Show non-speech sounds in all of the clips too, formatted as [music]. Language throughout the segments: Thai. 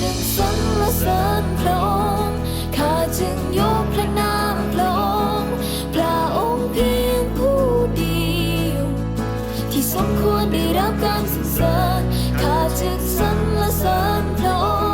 จึงสรรเสริญพระองค์ข้าจึงยกพระนามพระองค์พระองค์เพียงผู้เดียว ที่สมควรได้รับการสรรเสริญข้าจึงสรรเสริญพระองค์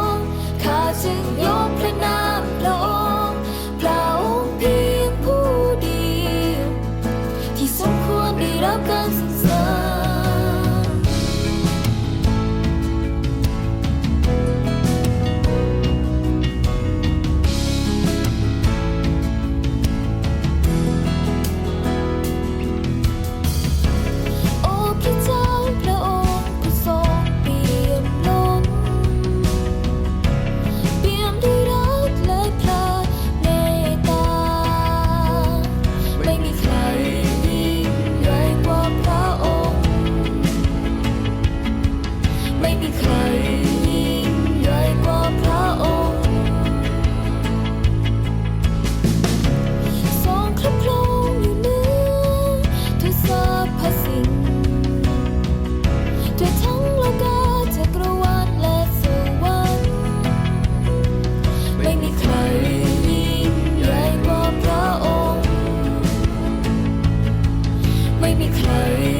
me close.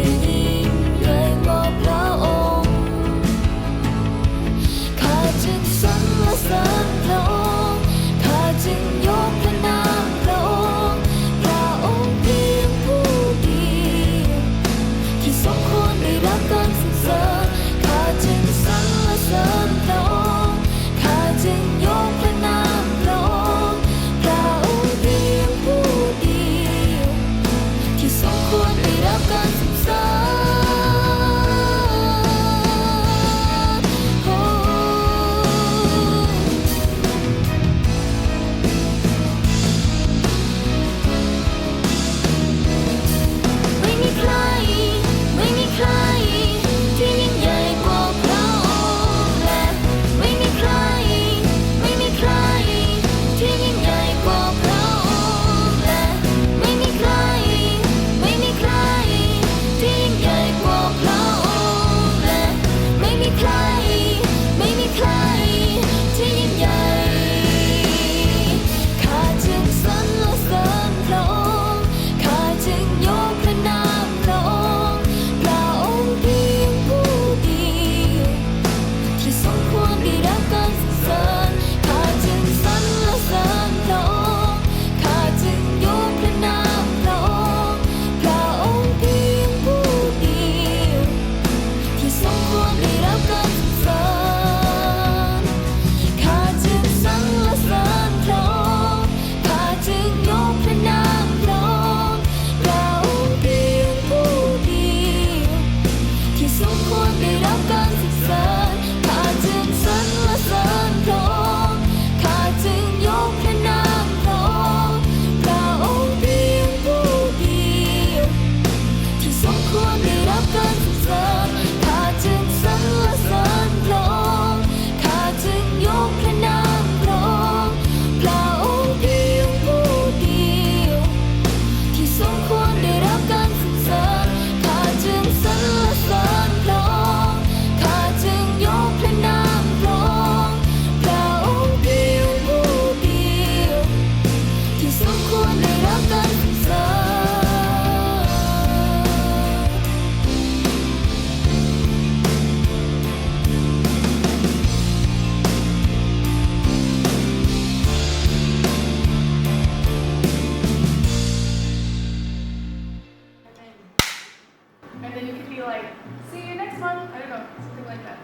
I don't know. Something like that.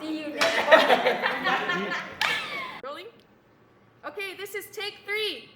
See you next [laughs] time. Rolling? Okay, this is take three.